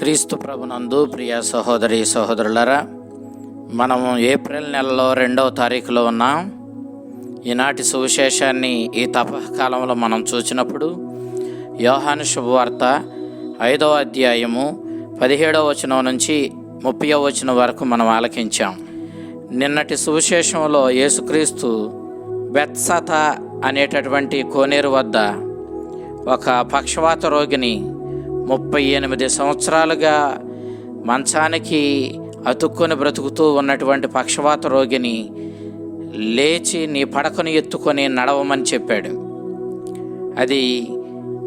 క్రీస్తు ప్రభునందు ప్రియ సహోదరి సహోదరులరా మనము ఏప్రిల్ నెలలో రెండవ తారీఖులో ఉన్నాం. ఈనాటి సువిశేషాన్ని ఈ తపకాలంలో మనం చూసినప్పుడు యోహాను శుభవార్త ఐదవ అధ్యాయము పదిహేడవ వచనం నుంచి ముప్పై వచనం వరకు మనం ఆలకించాం. నిన్నటి సువిశేషంలో యేసుక్రీస్తు బెత్సత అనేటటువంటి కోనేరు వద్ద ఒక పక్షవాత రోగిని ముప్పై ఎనిమిది సంవత్సరాలుగా మంచానికి అతుక్కొని బ్రతుకుతూ ఉన్నటువంటి పక్షవాత రోగిని లేచి నీ పడకను ఎత్తుకొని నడవమని చెప్పాడు. అది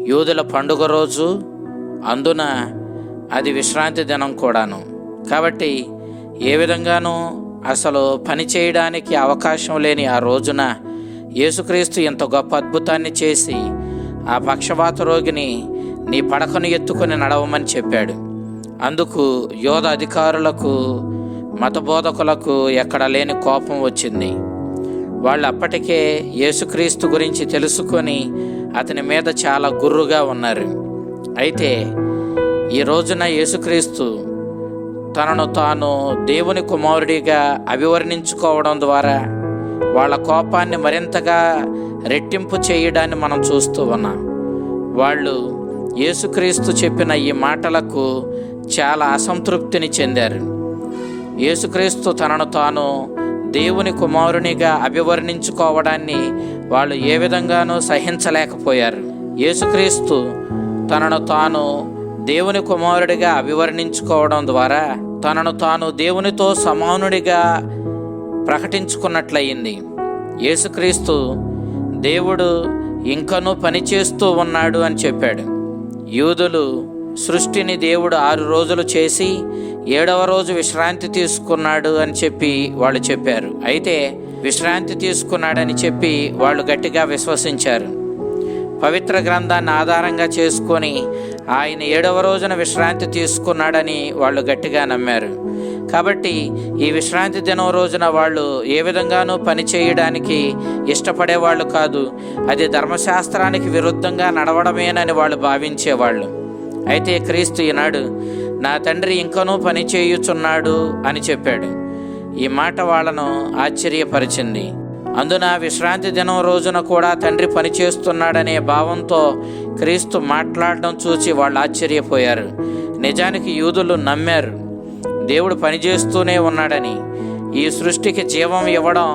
యూదుల పండుగ రోజు అందున అది విశ్రాంతి దినం కూడాను. కాబట్టి ఏ విధంగానూ అసలు పని చేయడానికి అవకాశం లేని ఆ రోజున యేసుక్రీస్తు ఇంత గొప్ప అద్భుతాన్ని చేసి ఆ పక్షవాత రోగిని నీ పడకను ఎత్తుకొని నడవమని చెప్పాడు. అందుకు యోధ అధికారులకు మతబోధకులకు ఎక్కడ లేని కోపం వచ్చింది. వాళ్ళు అప్పటికే యేసుక్రీస్తు గురించి తెలుసుకొని అతని మీద చాలా గుర్రుగా ఉన్నారు. అయితే ఈ రోజున యేసుక్రీస్తు తనను తాను దేవుని కుమారుడిగా అభివర్ణించుకోవడం ద్వారా వాళ్ళ కోపాన్ని మరింతగా రెట్టింపు చేయడాన్ని మనం చూస్తూ ఉన్నాం. వాళ్ళు యేసుక్రీస్తు చెప్పిన ఈ మాటలకు చాలా అసంతృప్తిని చెందారు. యేసుక్రీస్తు తనను తాను దేవుని కుమారునిగా అభివర్ణించుకోవడాన్ని వాళ్ళు ఏ విధంగానూ సహించలేకపోయారు. యేసుక్రీస్తు తనను తాను దేవుని కుమారుడిగా అభివర్ణించుకోవడం ద్వారా తనను తాను దేవునితో సమానుడిగా ప్రకటించుకున్నట్లయింది. యేసుక్రీస్తు దేవుడు ఇంకనూ పనిచేస్తూ ఉన్నాడు అని చెప్పాడు. యూదులు సృష్టిని దేవుడు ఆరు రోజులు చేసి ఏడవ రోజు విశ్రాంతి తీసుకున్నాడు అని చెప్పి వాళ్ళు చెప్పారు. అయితే విశ్రాంతి తీసుకున్నాడని చెప్పి వాళ్ళు గట్టిగా విశ్వసించారు. పవిత్ర గ్రంథాన్ని ఆధారంగా చేసుకొని ఆయన ఏడవ రోజున విశ్రాంతి తీసుకున్నాడని వాళ్ళు గట్టిగా నమ్మారు. కాబట్టి ఈ విశ్రాంతి దినం రోజున వాళ్ళు ఏ విధంగానూ పని చేయడానికి ఇష్టపడేవాళ్ళు కాదు. అది ధర్మశాస్త్రానికి విరుద్ధంగా నడవడమేనని వాళ్ళు భావించేవాళ్ళు. అయితే క్రీస్తు ఈనాడు నా తండ్రి ఇంకనూ పని చేయుచున్నాడు అని చెప్పాడు. ఈ మాట వాళ్ళను ఆశ్చర్యపరిచింది. అందున విశ్రాంతి దినం రోజున కూడా తండ్రి పనిచేస్తున్నాడనే భావంతో క్రీస్తు మాట్లాడడం చూసి వాళ్ళు ఆశ్చర్యపోయారు. నిజానికి యూదులు నమ్మారు. దేవుడు పనిచేస్తూనే ఉన్నాడని ఈ సృష్టికి జీవం ఇవ్వడం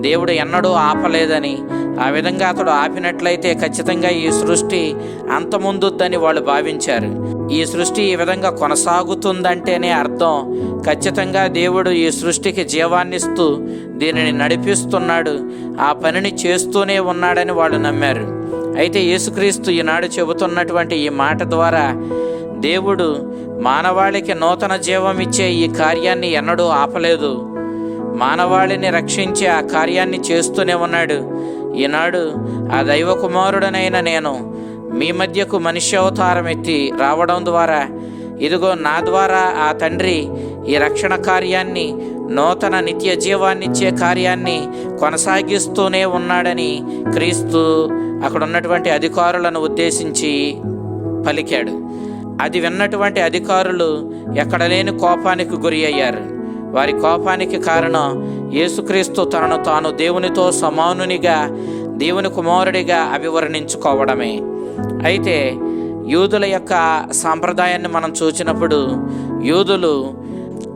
దేవుడు ఎన్నడూ ఆపలేదని ఆ విధంగా అతడు ఆపినట్లయితే ఖచ్చితంగా ఈ సృష్టి అంతముందుద్దని వాళ్ళు భావించారు. ఈ సృష్టి ఈ విధంగా కొనసాగుతుందంటేనే అర్థం. ఖచ్చితంగా దేవుడు ఈ సృష్టికి జీవాన్నిస్తూ దీనిని నడిపిస్తున్నాడు ఆ పనిని చేస్తూనే ఉన్నాడని వాళ్ళు నమ్మారు. అయితే యేసుక్రీస్తు ఈనాడు చెబుతున్నటువంటి ఈ మాట ద్వారా దేవుడు మానవాళికి నూతన జీవం ఇచ్చే ఈ కార్యాన్ని ఎన్నడూ ఆపలేదు. మానవాళిని రక్షించే ఆ కార్యాన్ని చేస్తూనే ఉన్నాడు. ఈనాడు ఆ దైవ కుమారుడనైన నేను మీ మధ్యకు మనిషి అవతారం ఎత్తి రావడం ద్వారా ఇదిగో నా ద్వారా ఆ తండ్రి ఈ రక్షణ కార్యాన్ని నూతన నిత్య జీవాన్నిచ్చే కార్యాన్ని కొనసాగిస్తూనే ఉన్నాడని క్రీస్తు అక్కడ ఉన్నటువంటి అధికారులను ఉద్దేశించి పలికాడు. అది విన్నటువంటి అధికారులు ఎక్కడలేని కోపానికి గురి అయ్యారు. వారి కోపానికి కారణం యేసుక్రీస్తు తనను తాను దేవునితో సమానునిగా దేవుని కుమారుడిగా అభివర్ణించుకోవడమే. అయితే యూదుల యొక్క సాంప్రదాయాన్ని మనం చూసినప్పుడు యూదులు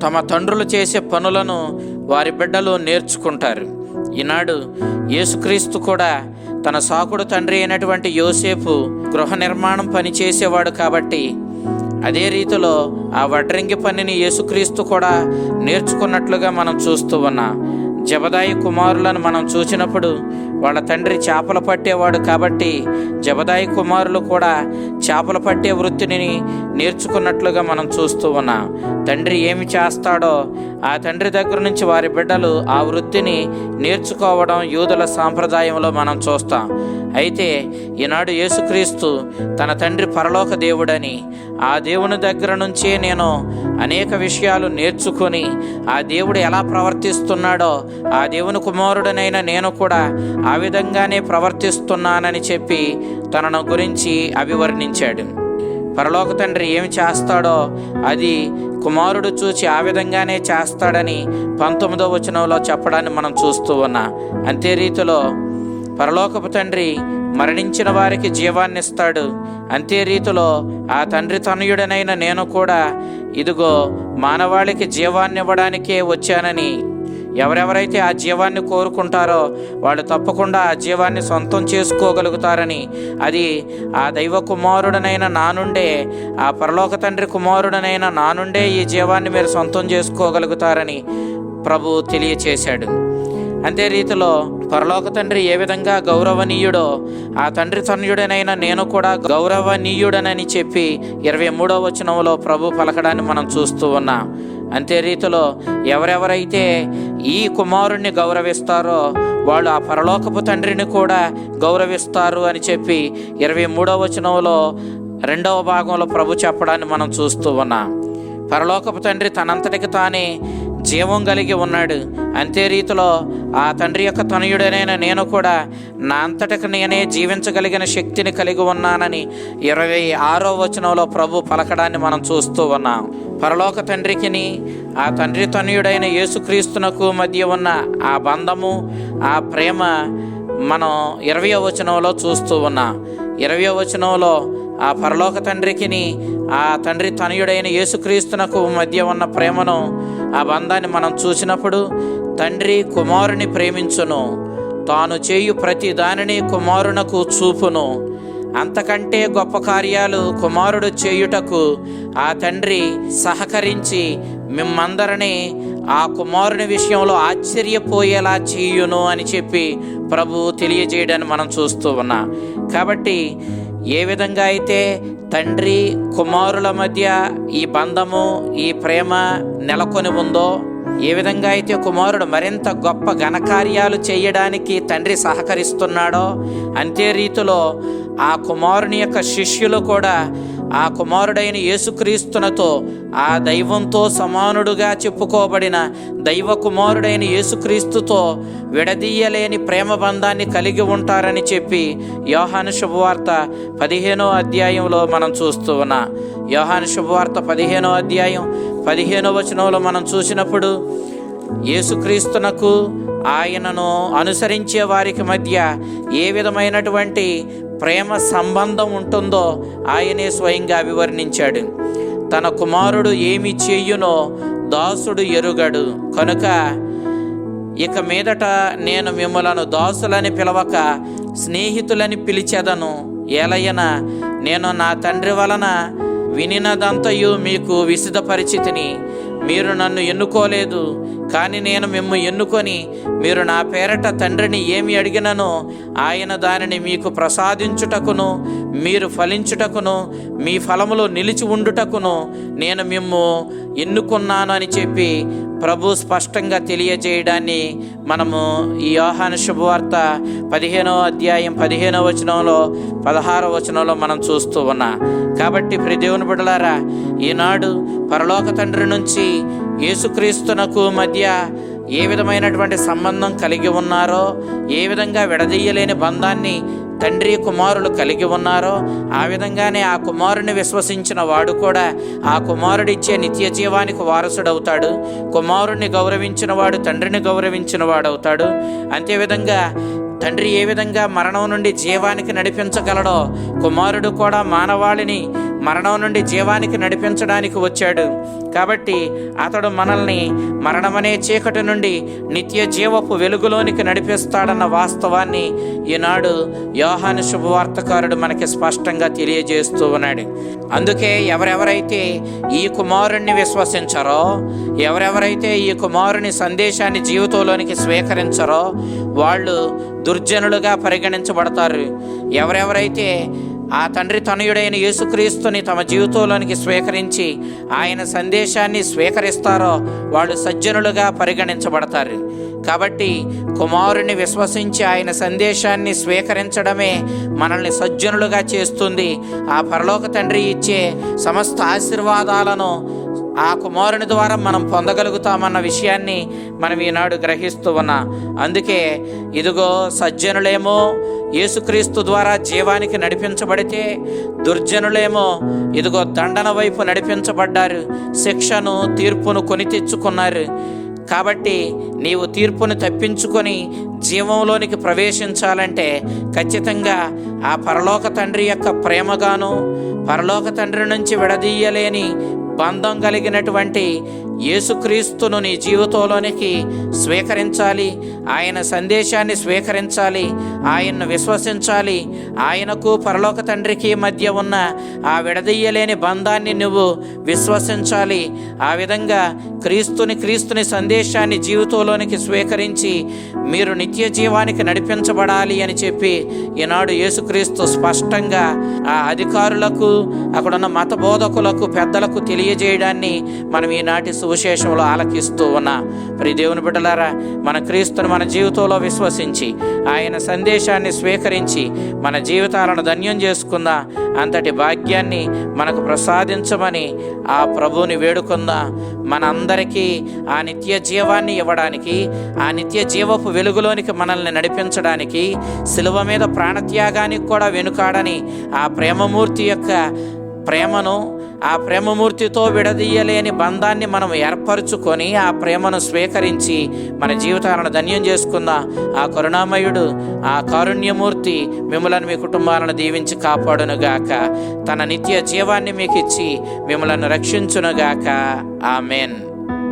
తమ తండ్రులు చేసే పనులను వారి బిడ్డలు నేర్చుకుంటారు. ఈనాడు యేసుక్రీస్తు కూడా తన సాకుడు తండ్రి అయినటువంటి యోసేపు గృహ నిర్మాణం పనిచేసేవాడు కాబట్టి అదే రీతిలో ఆ వడ్రంగి పనిని యేసుక్రీస్తు కూడా నేర్చుకున్నట్లుగా మనం చూస్తూ ఉన్నాం. జబదాయి కుమారులను మనం చూసినప్పుడు వాళ్ళ తండ్రి చేపలు పట్టేవాడు కాబట్టి జబదాయి కుమారులు కూడా చేపలు పట్టే వృత్తిని నేర్చుకున్నట్లుగా మనం చూస్తూ ఉన్నాం. తండ్రి ఏమి చేస్తాడో ఆ తండ్రి దగ్గర నుంచి వారి బిడ్డలు ఆ వృత్తిని నేర్చుకోవడం యూదుల సాంప్రదాయంలో మనం చూస్తాం. అయితే ఈనాడు యేసుక్రీస్తు తన తండ్రి పరలోక దేవుడని ఆ దేవుని దగ్గర నుంచే నేను అనేక విషయాలు నేర్చుకొని ఆ దేవుడు ఎలా ప్రవర్తిస్తున్నాడో ఆ దేవుని కుమారుడనైన నేను కూడా ఆ విధంగానే ప్రవర్తిస్తున్నానని చెప్పి తనను గురించి అభివర్ణించాడు. పరలోక తండ్రి ఏమి చేస్తాడో అది కుమారుడు చూచి ఆ విధంగానే చేస్తాడని పంతొమ్మిదో వచనంలో చెప్పడాన్ని మనం చూస్తూ ఉన్నాం. అంతే రీతిలో పరలోకపు తండ్రి మరణించిన వారికి జీవాన్ని ఇస్తాడు అంతే రీతిలో ఆ తండ్రి తనయుడనైన నేను కూడా ఇదిగో మానవాళికి జీవాన్నివ్వడానికే వచ్చానని. ఎవరెవరైతే ఆ జీవాన్ని కోరుకుంటారో వాళ్ళు తప్పకుండా ఆ జీవాన్ని సొంతం చేసుకోగలుగుతారని. అది ఆ దైవ కుమారుడనైన నా నుండే ఆ పరలోక తండ్రి కుమారుడనైన నా నుండే ఈ జీవాన్ని మీరు సొంతం చేసుకోగలుగుతారని ప్రభు తెలియచేశాడు. అంతే రీతిలో పరలోక తండ్రి ఏ విధంగా గౌరవనీయుడో ఆ తండ్రి తనయుడనైన నేను కూడా గౌరవనీయుడనని చెప్పి ఇరవై మూడో వచనంలో ప్రభు పలకడాన్ని మనం చూస్తూ ఉన్నాం. అంతే రీతిలో ఎవరెవరైతే ఈ కుమారుణ్ణి గౌరవిస్తారో వాళ్ళు ఆ పరలోకపు తండ్రిని కూడా గౌరవిస్తారు అని చెప్పి ఇరవై మూడో వచనంలో రెండవ భాగంలో ప్రభు చెప్పడాన్ని మనం చూస్తూ ఉన్నాం. పరలోకపు తండ్రి తనంతటికి తానే జీవం కలిగి ఉన్నాడు. అంతే రీతిలో ఆ తండ్రి యొక్క తనయుడనైన నేను కూడా నా అంతటికి నేనే జీవించగలిగిన శక్తిని కలిగి ఉన్నానని ఇరవై ఆరో వచనంలో ప్రభు పలకడాన్ని మనం చూస్తూ ఉన్నాం. పరలోక తండ్రికిని ఆ తండ్రి తనయుడైన యేసుక్రీస్తునకు మధ్య ఉన్న ఆ బంధము ఆ ప్రేమ మనం ఇరవయో వచనంలో చూస్తూ ఉన్నాం. ఇరవయో వచనంలో ఆ పరలోక తండ్రికిని ఆ తండ్రి తనయుడైన యేసుక్రీస్తునకు మధ్య ఉన్న ప్రేమను ఆ బంధాన్ని మనం చూసినప్పుడు తండ్రి కుమారుని ప్రేమించును. తాను చేయు ప్రతి దానిని కుమారునకు చూపును. అంతకంటే గొప్ప కార్యాలు కుమారుడు చేయుటకు ఆ తండ్రి సహకరించి మిమ్మందరినీ ఆ కుమారుని విషయంలో ఆశ్చర్యపోయేలా చేయును అని చెప్పి ప్రభు తెలియజేయడాన్ని మనం చూస్తూ ఉన్నాం. కాబట్టి ఏ విధంగా అయితే తండ్రి కుమారుల మధ్య ఈ బంధము ఈ ప్రేమ నెలకొని ఉందో ఏ విధంగా అయితే కుమారుడు మరింత గొప్ప ఘనకార్యాలు చేయడానికి తండ్రి సహకరిస్తున్నాడో అంతే రీతిలో ఆ కుమారుని యొక్క శిష్యులు కూడా ఆ కుమారుడైన యేసుక్రీస్తునతో ఆ దైవంతో సమానుడుగా చెప్పుకోబడిన దైవ కుమారుడైన యేసుక్రీస్తుతో విడదీయలేని ప్రేమ బంధాన్ని కలిగి ఉంటారని చెప్పి యోహాను శుభవార్త పదిహేనో అధ్యాయంలో మనం చూస్తూ ఉన్నా. యోహాను శుభవార్త పదిహేనో అధ్యాయం పదిహేనో వచనంలో మనం చూసినప్పుడు యేసుక్రీస్తునకు ఆయనను అనుసరించే వారికి మధ్య ఏ విధమైనటువంటి ప్రేమ సంబంధం ఉంటుందో ఆయనే స్వయంగా అభివర్ణించాడు తన కుమారుడు ఏమి చేయునో దాసుడు ఎరుగడు. కనుక ఇక మీదట నేను మిమ్మలను దాసులని పిలవక స్నేహితులని పిలిచెదను. ఏలయన నేను నా తండ్రి వలన వినినదంతయు మీకు విసిదపరిచితిని. మీరు నన్ను ఎన్నుకోలేదు కానీ నేను మిమ్ము ఎన్నుకొని మీరు నా పేరట తండ్రిని ఏమి అడిగినను ఆయన దానిని మీకు ప్రసాదించుటకును మీరు ఫలించుటకును మీ ఫలములో నిలిచి ఉండుటకును నేను మిమ్ము ఎన్నుకున్నాను అని చెప్పి ప్రభు స్పష్టంగా తెలియజేయడాన్ని మనము ఈ యోహాన శుభవార్త పదిహేనవ అధ్యాయం పదిహేనవ వచనంలో పదహారవ వచనంలో మనం చూస్తూ ఉన్నాం. కాబట్టి ప్రదేవుని బిడలారా ఈనాడు పరలోక తండ్రి నుంచి యేసుక్రీస్తునకు మధ్య ఏ విధమైనటువంటి సంబంధం కలిగి ఉన్నారో ఏ విధంగా విడదీయలేని బంధాన్ని తండ్రి కుమారులు కలిగి ఉన్నారో ఆ విధంగానే ఆ కుమారుని విశ్వసించిన వాడు కూడా ఆ కుమారుడిచ్చే నిత్య జీవానికి వారసుడవుతాడు. కుమారుణ్ణి గౌరవించిన వాడు తండ్రిని గౌరవించిన వాడవుతాడు. అంతేవిధంగా తండ్రి ఏ విధంగా మరణం నుండి జీవానికి నడిపించగలడో కుమారుడు కూడా మానవాళిని మరణం నుండి జీవానికి నడిపించడానికి వచ్చాడు. కాబట్టి అతడు మనల్ని మరణమనే చీకటి నుండి నిత్య జీవపు వెలుగులోనికి నడిపిస్తాడన్న వాస్తవాన్ని ఈనాడు యోహాను శుభవార్తకారుడు మనకి స్పష్టంగా తెలియజేస్తూ ఉన్నాడు. అందుకే ఎవరెవరైతే ఈ కుమారుణ్ణి విశ్వసించరో ఎవరెవరైతే ఈ కుమారుని సందేశాన్ని జీవితంలోనికి స్వీకరించరో వాళ్ళు దుర్జనులుగా పరిగణించబడతారు. ఎవరెవరైతే ఆ తండ్రి తనయుడైన యేసుక్రీస్తుని తమ జీవితంలోనికి స్వీకరించి ఆయన సందేశాన్ని స్వీకరిస్తారో వాళ్ళు సజ్జనులుగా పరిగణించబడతారు. కాబట్టి కుమారుని విశ్వసించి ఆయన సందేశాన్ని స్వీకరించడమే మనల్ని సజ్జనులుగా చేస్తుంది. ఆ పరలోక తండ్రి ఇచ్చే సమస్త ఆశీర్వాదాలను ఆ కుమారుని ద్వారా మనం పొందగలుగుతామన్న విషయాన్ని మనం ఈనాడు గ్రహిస్తూ ఉన్నా. అందుకే ఇదిగో సజ్జనులేమో యేసుక్రీస్తు ద్వారా జీవానికి నడిపించబడితే దుర్జనులేమో ఇదిగో దండన వైపు నడిపించబడ్డారు శిక్షను తీర్పును కొని తెచ్చుకున్నారు. కాబట్టి నీవు తీర్పును తప్పించుకొని జీవంలోనికి ప్రవేశించాలంటే ఖచ్చితంగా ఆ పరలోక తండ్రి యొక్క ప్రేమగాను పరలోక తండ్రి నుంచి విడదీయలేని బంధం కలిగినటువంటి యేసుక్రీస్తును నీ జీవితంలోనికి స్వీకరించాలి. ఆయన సందేశాన్ని స్వీకరించాలి. ఆయన్ను విశ్వసించాలి. ఆయనకు పరలోక తండ్రికి మధ్య ఉన్న ఆ విడదీయలేని బంధాన్ని నువ్వు విశ్వసించాలి. ఆ విధంగా క్రీస్తుని క్రీస్తుని సందేశాన్ని జీవితంలోనికి స్వీకరించి మీరు నిత్య జీవానికి నడిపించబడాలి అని చెప్పి ఈనాడు యేసుక్రీస్తు స్పష్టంగా ఆ అధికారులకు అక్కడున్న మత బోధకులకు పెద్దలకు తెలియజేయడాన్ని మనం ఈనాటి సువిశేషంలో ఆలకిస్తూ ఉన్నా. మరి దేవుని బిడ్డలారా మన క్రీస్తుని మన జీవితంలో విశ్వసించి ఆయన సందేశాన్ని స్వీకరించి మన జీవితాలను ధన్యం చేసుకుందా అంతటి భాగ్యాన్ని మనకు ప్రసాదించమని ఆ ప్రభువుని వేడుకుందా. మనందరికీ ఆ నిత్య జీవాన్ని ఇవ్వడానికి ఆ నిత్య జీవపు వెలుగులోనికి మనల్ని నడిపించడానికి శిలువ మీద ప్రాణత్యాగానికి కూడా వెనుకాడని ఆ ప్రేమమూర్తి యొక్క ప్రేమను ఆ ప్రేమమూర్తితో విడదీయలేని బంధాన్ని మనం ఏర్పరచుకొని ఆ ప్రేమను స్వీకరించి మన జీవితాలను ధన్యం చేసుకుందాం? ఆ కరుణామయుడు ఆ కారుణ్యమూర్తి మిమ్మలను మీ కుటుంబాలను దీవించి కాపాడునుగాక. తన నిత్య జీవాన్ని మీకు ఇచ్చి మిమ్మలను రక్షించునుగాక. ఆమెన్.